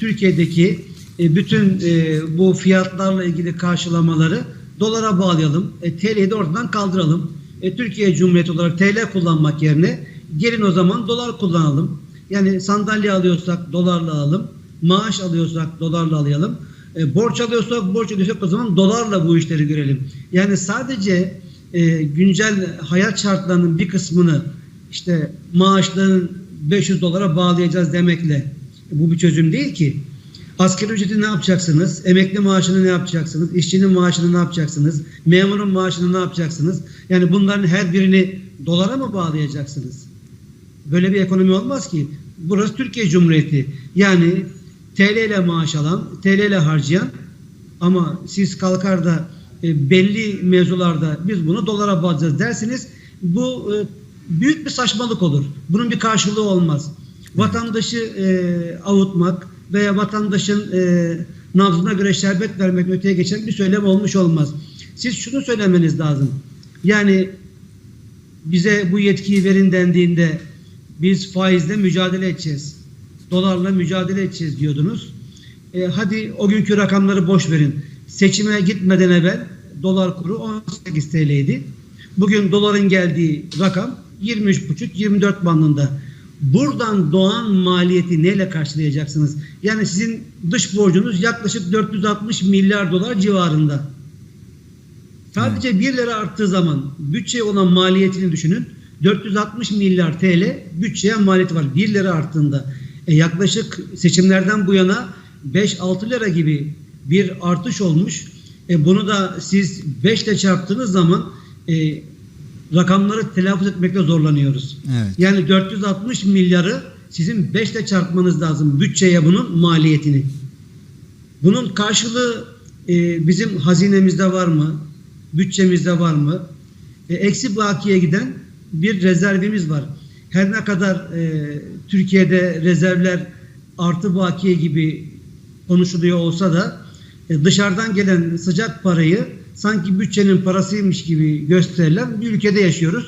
Türkiye'deki e, bütün e, bu fiyatlarla ilgili karşılamaları dolara bağlayalım. E, TL'yi de ortadan kaldıralım. E, Türkiye Cumhuriyeti olarak TL kullanmak yerine gelin o zaman dolar kullanalım. Yani sandalye alıyorsak dolarla alalım. Maaş alıyorsak dolarla alayalım. E, borç alıyorsak borç ödüyorsak o zaman dolarla bu işleri görelim. Yani sadece e, güncel hayat şartlarının bir kısmını işte maaşların 500 dolara bağlayacağız demekle bu bir çözüm değil ki. Asgari ücreti ne yapacaksınız? Emekli maaşını ne yapacaksınız? İşçinin maaşını ne yapacaksınız? Memurun maaşını ne yapacaksınız? Yani bunların her birini dolara mı bağlayacaksınız? Böyle bir ekonomi olmaz ki. Burası Türkiye Cumhuriyeti. Yani TL ile maaş alan, TL ile harcayan ama siz kalkar da e, belli mevzularda biz bunu dolara bağlayacağız dersiniz. Bu e, büyük bir saçmalık olur. Bunun bir karşılığı olmaz. Vatandaşı e, avutmak veya vatandaşın e, nabzına göre şerbet vermek öteye geçen bir söylem olmuş olmaz. Siz şunu söylemeniz lazım. Yani bize bu yetkiyi verin dendiğinde biz faizle mücadele edeceğiz. Dolarla mücadele edeceğiz diyordunuz. E, hadi o günkü rakamları boş verin. Seçime gitmeden evvel dolar kuru 18 TL'ydi. Bugün doların geldiği rakam 23,5-24 bandında. Buradan doğan maliyeti neyle karşılayacaksınız? Yani sizin dış borcunuz yaklaşık 460 milyar dolar civarında. Sadece 1 lira arttığı zaman bütçeye olan maliyetini düşünün. 460 milyar TL bütçeye maliyeti var 1 lira arttığında. E yaklaşık seçimlerden bu yana 5-6 lira gibi bir artış olmuş. E bunu da siz 5 ile çarptığınız zaman e, rakamları telaffuz etmekte zorlanıyoruz. Evet. Yani 460 milyarı sizin 5 ile çarpmanız lazım bütçeye bunun maliyetini. Bunun karşılığı e, bizim hazinemizde var mı? Bütçemizde var mı? E, eksi bakiye giden bir rezervimiz var. Her ne kadar e, Türkiye'de rezervler artı bakiye gibi konuşuluyor olsa da e, dışarıdan gelen sıcak parayı sanki bütçenin parasıymış gibi gösterilen bir ülkede yaşıyoruz.